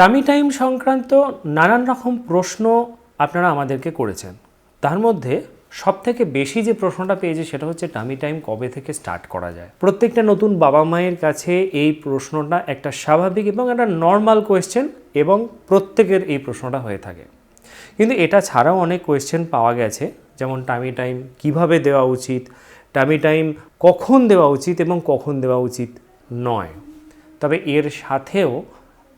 Tummy time সংক্রান্ত নানান রকম প্রশ্ন আপনারা আমাদেরকে করেছেন। তার মধ্যে সব থেকে বেশি যে প্রশ্নটা পেয়েছে সেটা হচ্ছে টামি টাইম কবে থেকে স্টার্ট করা যায়। প্রত্যেকটা নতুন বাবা মায়ের কাছে এই প্রশ্নটা একটা স্বাভাবিক এবং একটা নর্মাল কোয়েশ্চেন এবং প্রত্যেকের এই প্রশ্নটা হয়ে থাকে। কিন্তু এটা ছাড়াও অনেক কোয়েশ্চেন পাওয়া গেছে, যেমন টামি টাইম কীভাবে দেওয়া উচিত টামি টাইম কখন দেওয়া উচিত এবং কখন দেওয়া উচিত নয়। তবে এর সাথেও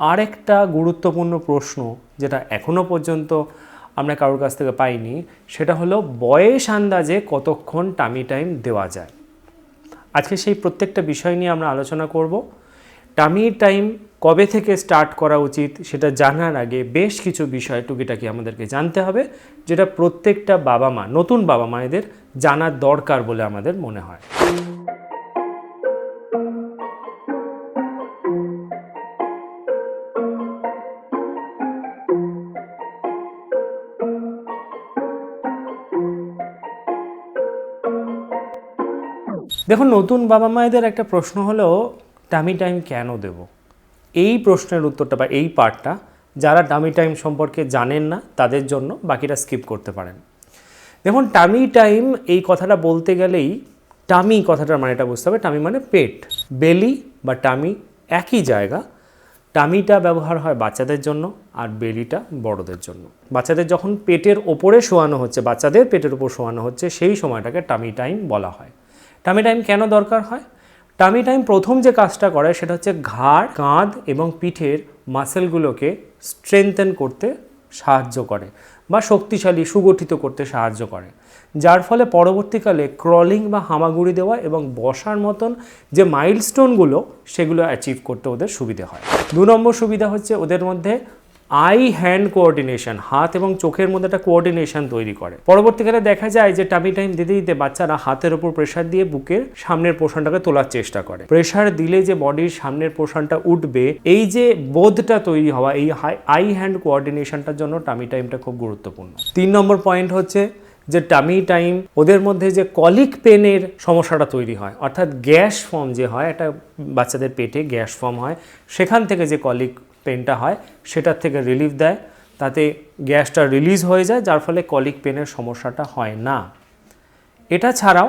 আরেকটা গুরুত্বপূর্ণ প্রশ্ন যেটা এখনও পর্যন্ত আমরা কারোর কাছ থেকে পাইনি, সেটা হলো বয়স আন্দাজে কতক্ষণ টামি টাইম দেওয়া যায়? আজকে সেই প্রত্যেকটা বিষয় নিয়ে আমরা আলোচনা করব। টামি টাইম কবে থেকে স্টার্ট করা উচিত সেটা জানার আগে বেশ কিছু বিষয় টুকিটাকি আমাদেরকে জানতে হবে, যেটা প্রত্যেকটা বাবা মা, নতুন বাবা মায়েদের জানার দরকার বলে আমাদের মনে হয়। দেখুন, নতুন বাবা মায়েদের একটা প্রশ্ন হলো টামি টাইম কেন দেব? এই প্রশ্নের উত্তরটা বা এই পার্টটা যারা টামি টাইম সম্পর্কে জানেন না, তাদের জন্য বাকিটা স্কিপ করতে পারেন। দেখুন টামি টাইম এই কথাটা বলতে গেলেই টামি কথাটার মানেটা বুঝতে হবে। টামি মানে পেট। বেলি বা টামি একই জায়গা। টামিটা ব্যবহার হয় বাচ্চাদের জন্য আর বেলিটা বড়দের জন্য। বাচ্চাদের যখন পেটের ওপরে শোয়ানো হচ্ছে, বাচ্চাদের পেটের ওপর শোয়ানো হচ্ছে, সেই সময়টাকে টামি টাইম বলা হয়। টামি টাইম কেন দরকার হয়? টামি টাইম প্রথম যে কাজটা করে সেটা হচ্ছে ঘাড়, কাঁধ এবং পিঠের মাসেলগুলোকে স্ট্রেংথেন করতে সাহায্য করে বা শক্তিশালী, সুগঠিত করতে সাহায্য করে। যার ফলে পরবর্তীকালে ক্রলিং বা হামাগুড়ি দেওয়া এবং বসার মতন যে মাইলস্টোনগুলো সেগুলো অ্যাচিভ করতে ওদের সুবিধে হয়। দু নম্বর সুবিধা হচ্ছে ওদের মধ্যে আই হ্যান্ড কোঅর্ডিনেশন, হাত এবং চোখের মধ্যে একটা কোঅর্ডিনেশন তৈরি করে। পরবর্তীকালে দেখা যায় যে টামি টাইম দিতে দিতে বাচ্চারা হাতের ওপর প্রেশার দিয়ে বুকের সামনের পোর্শনটাকে তোলার চেষ্টা করে। প্রেশার দিলে যে বডির সামনের পোর্শনটা উঠবে, এই যে বোধটা তৈরি হওয়া, এই আই হ্যান্ড কোঅর্ডিনেশনটার জন্য টামি টাইমটা খুব গুরুত্বপূর্ণ। তিন নম্বর পয়েন্ট হচ্ছে যে টামি টাইম ওদের মধ্যে যে কলিক পেনের সমস্যাটা তৈরি হয়, অর্থাৎ গ্যাস ফর্ম যে হয়, একটা বাচ্চাদের পেটে গ্যাস ফর্ম হয়, সেখান থেকে যে কলিক পেনটা হয়, সেটার থেকে রিলিফ দেয়। তাতে গ্যাসটা রিলিজ হয়ে যায়, যার ফলে কলিক পেনের সমস্যাটা হয় না। এটা ছাড়াও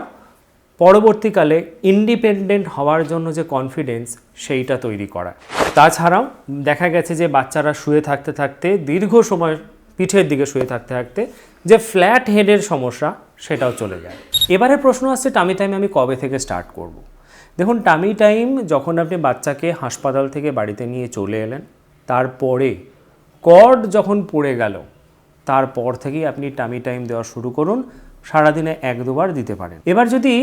পরবর্তীকালে ইন্ডিপেন্ডেন্ট হওয়ার জন্য যে কনফিডেন্স সেইটা তৈরি করা। তাছাড়াও দেখা গেছে যে বাচ্চারা শুয়ে থাকতে থাকতে, দীর্ঘ সময় পিঠের দিকে শুয়ে থাকতে থাকতে যে ফ্ল্যাট হেডের সমস্যা, সেটাও চলে যায়। এবারে প্রশ্ন আসছে টামি টাইম আমি কবে থেকে স্টার্ট করব। দেখুন টামি টাইম যখন আপনি বাচ্চাকে হাসপাতাল থেকে বাড়িতে নিয়ে চলে এলেন তারপরে কর্ড যখন পড়ে গেল, তারপর থেকেই আপনি টামি টাইম দেওয়া শুরু করুন, সারাদিনে এক দুবার দিতে পারেন। এবার যদি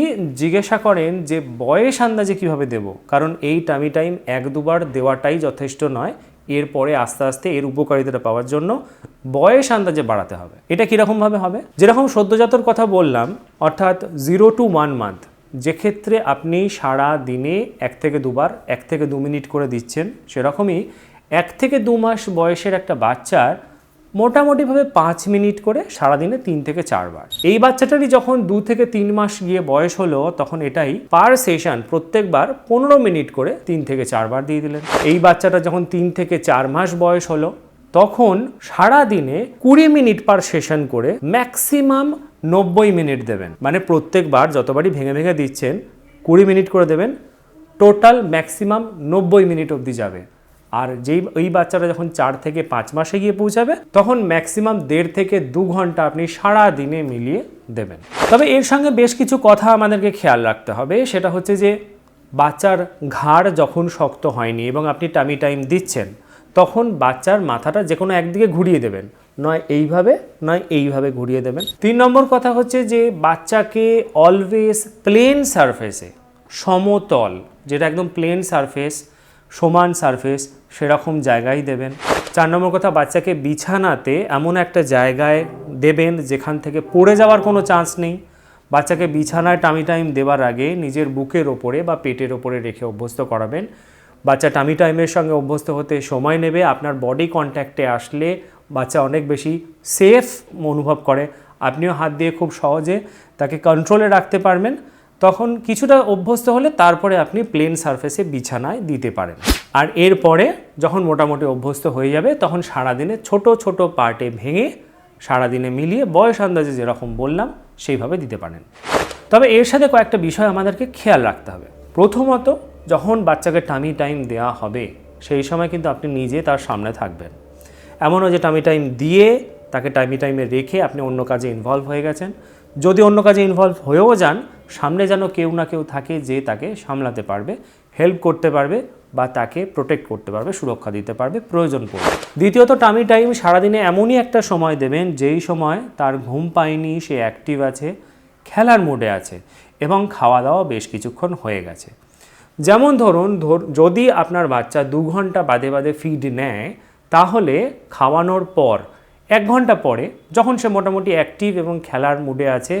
জিজ্ঞাসা করেন যে বয়স আন্দাজে কীভাবে দেব, কারণ এই টামি টাইম এক দুবার দেওয়াটাই যথেষ্ট নয়, এরপরে আস্তে আস্তে এর উপকারিতাটা পাওয়ার জন্য বয়স আন্দাজে বাড়াতে হবে। এটা কীরকমভাবে হবে? যেরকম সদ্যজাতর কথা বললাম, অর্থাৎ জিরো টু ওয়ান মান্থ যে ক্ষেত্রে আপনি সারা দিনে এক থেকে দুবার, এক থেকে দু মিনিট করে দিচ্ছেন, সেরকমই এক থেকে দু মাস বয়সের একটা বাচ্চার মোটামুটিভাবে পাঁচ মিনিট করে সারাদিনে তিন থেকে চারবার। এই বাচ্চাটারই যখন দু থেকে তিন মাস গিয়ে বয়স হলো, তখন এটাই পার সেশন প্রত্যেকবার পনেরো মিনিট করে তিন থেকে চারবার দিয়ে দিলেন। এই বাচ্চাটা যখন তিন থেকে চার মাস বয়স হলো, তখন সারা দিনে কুড়ি মিনিট পার সেশন করে ম্যাক্সিমাম নব্বই মিনিট দেবেন। মানে প্রত্যেকবার যতবারই ভেঙে ভেঙে দিচ্ছেন, কুড়ি মিনিট করে দেবেন, টোটাল ম্যাক্সিমাম নব্বই মিনিট অবধি যাবে। আর যেই ওই বাচ্চারা যখন চার থেকে পাঁচ মাসে গিয়ে পৌঁছাবে, তখন ম্যাক্সিমাম দেড় থেকে দু ঘণ্টা আপনি সারা দিনে মিলিয়ে দেবেন। তবে এর সঙ্গে বেশ কিছু কথা আমাদেরকে খেয়াল রাখতে হবে। সেটা হচ্ছে যে, বাচ্চার ঘাড় যখন শক্ত হয়নি এবং আপনি টামি টাইম দিচ্ছেন, তখন বাচ্চার মাথাটা যে কোনো একদিকে ঘুরিয়ে দেবেন। নয় এইভাবে নয় এইভাবে ঘুরিয়ে দেবেন। তিন নম্বর কথা হচ্ছে যে, বাচ্চাকে অলওয়েজ প্লেন সারফেসে সমতল, যেটা একদম প্লেন সারফেস সমান সারফেস সেরকম জায়গায় দেবেন। চার নম্বর কথা, বাচ্চাকে বিছানাতে এমন একটা জায়গায় দেবেন যেখান থেকে পড়ে যাওয়ার কোনো চান্স নেই। বাচ্চাকে বিছানায় টামি টাইম দেওয়ার আগে নিজের বুকের ওপরে বা পেটের ওপরে রেখে অভ্যস্ত করাবেন। বাচ্চা টামি টাইমের সঙ্গে অভ্যস্ত হতে সময় নেবে, আপনার বডি কন্ট্যাক্টে আসলে বাচ্চা অনেক বেশি সেফ অনুভব করে। আপনিও হাত দিয়ে খুব সহজে তাকে কন্ট্রোলে রাখতে পারবেন। তখন কিছুটা অভ্যস্ত হলে তারপরে আপনি প্লেন সারফেসে বিছানায় দিতে পারেন। আর এরপরে যখন মোটামুটি অভ্যস্ত হয়ে যাবে, তখন সারাদিনে ছোট ছোট পার্টে ভেঙে সারাদিনে মিলিয়ে বয়স আন্দাজে যেরকম বললাম, সেইভাবে দিতে পারেন। তবে এর সাথে কয়েকটা বিষয় আমাদেরকে খেয়াল রাখতে হবে। প্রথমত, যখন বাচ্চাকে টামি টাইম দেওয়া হবে, সেই সময় কিন্তু আপনি নিজে তার সামনে থাকবেন। এমনও যে টামি টাইম দিয়ে তাকে টাইমি টাইমে রেখে আপনি অন্য কাজে ইনভলভ হয়ে গেছেন। যদি অন্য কাজে ইনভলভ হয়েও যান সামনে যেন কেউ না কেউ থাকে যে তাকে সামলাতে পারবে হেল্প করতে পারবে বা তাকে প্রোটেক্ট করতে পারবে, সুরক্ষা দিতে পারবে, প্রয়োজন পড়বে। দ্বিতীয়ত টামি টাইম সারাদিনে এমনই একটা সময় দেবেন যেই সময় তার ঘুম পায়নি, সে অ্যাক্টিভ আছে, খেলার মুডে আছে এবং খাওয়া দাওয়া বেশ কিছুক্ষণ হয়ে গেছে। যেমন ধরুন, ধর, যদি আপনার বাচ্চা দু ঘণ্টা বাদে বাদে ফিড নেয়, তাহলে খাওয়ানোর পর, এক ঘণ্টা পরে, যখন সে মোটামুটি অ্যাক্টিভ এবং খেলার মুডে আছে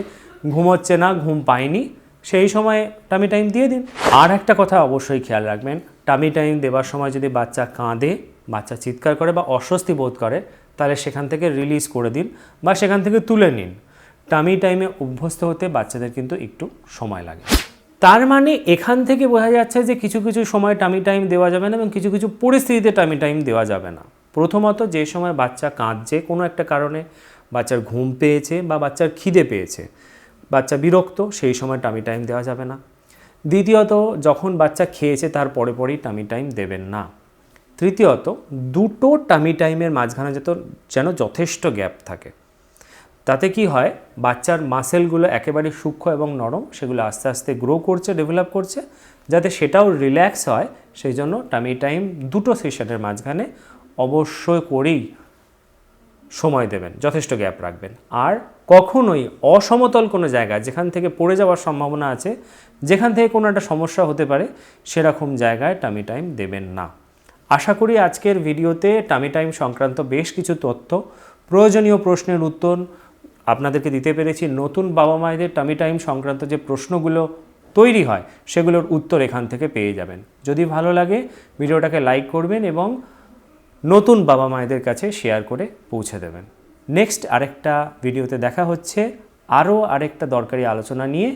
ঘুমোচ্ছে না, ঘুম পায়নি সেই সময় টামি টাইম দিয়ে দিন। আর একটা কথা অবশ্যই খেয়াল রাখবেন টামি টাইম দেওয়ার সময় যদি বাচ্চা কাঁদে, বাচ্চা চিৎকার করে বা অস্বস্তি বোধ করে, তাহলে সেখান থেকে রিলিজ করে দিন বা সেখান থেকে তুলে নিন। টামি টাইমে অভ্যস্ত হতে বাচ্চাদের কিন্তু একটু সময় লাগে। তার মানে এখান থেকে বোঝা যাচ্ছে যে কিছু কিছু সময় টামি টাইম দেওয়া যাবে না এবং কিছু কিছু পরিস্থিতিতে টামি টাইম দেওয়া যাবে না। প্রথমত যে সময় বাচ্চা কাঁদছে কোনো একটা কারণে, বাচ্চার ঘুম পেয়েছে বা বাচ্চার খিদে পেয়েছে বাচ্চা বিরক্ত, সেই সময় টামি টাইম দেওয়া যাবে না। দ্বিতীয়ত, যখন বাচ্চা খেয়েছে, তার পরে পরেই টামি টাইম দেবেন না। তৃতীয়ত, দুটো টামি টাইমের মাঝখানে যত, যেন যথেষ্ট গ্যাপ থাকে। তাতে কি হয়, বাচ্চার মাসেলগুলো একেবারে সূক্ষ্ম এবং নরম, সেগুলো আস্তে আস্তে গ্রো করছে ডেভেলপ করছে, যাতে সেটাও রিল্যাক্স হয়, সেই জন্য টামি টাইম দুটো সেশনের মাঝখানে অবশ্যই করেই সময় দেবেন, যথেষ্ট গ্যাপ রাখবেন। আর কখনোই অসমতল কোনো জায়গা, যেখান থেকে পড়ে যাওয়ার সম্ভাবনা আছে, যেখান থেকে কোনো একটা সমস্যা হতে পারে, সেরকম জায়গায় টামি টাইম দেবেন না। আশা করি আজকের ভিডিওতে টামি টাইম সংক্রান্ত বেশ কিছু তথ্য, প্রয়োজনীয় প্রশ্নের উত্তর আপনাদেরকে দিতে পেরেছি। নতুন বাবা মায়েদের টামি টাইম সংক্রান্ত যে প্রশ্নগুলো তৈরি হয়, সেগুলোর উত্তর এখান থেকে পেয়ে যাবেন। যদি ভালো লাগে, ভিডিওটাকে লাইক করবেন এবং নতুন বাবা মায়েদের কাছে শেয়ার করে পৌঁছে দেবেন। নেক্সট আরেকটা ভিডিওতে দেখা হচ্ছে। আরও আরেকটা দরকারি আলোচনা নিয়ে।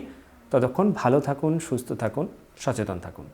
ততক্ষণ ভালো থাকুন, সুস্থ থাকুন, সচেতন থাকুন।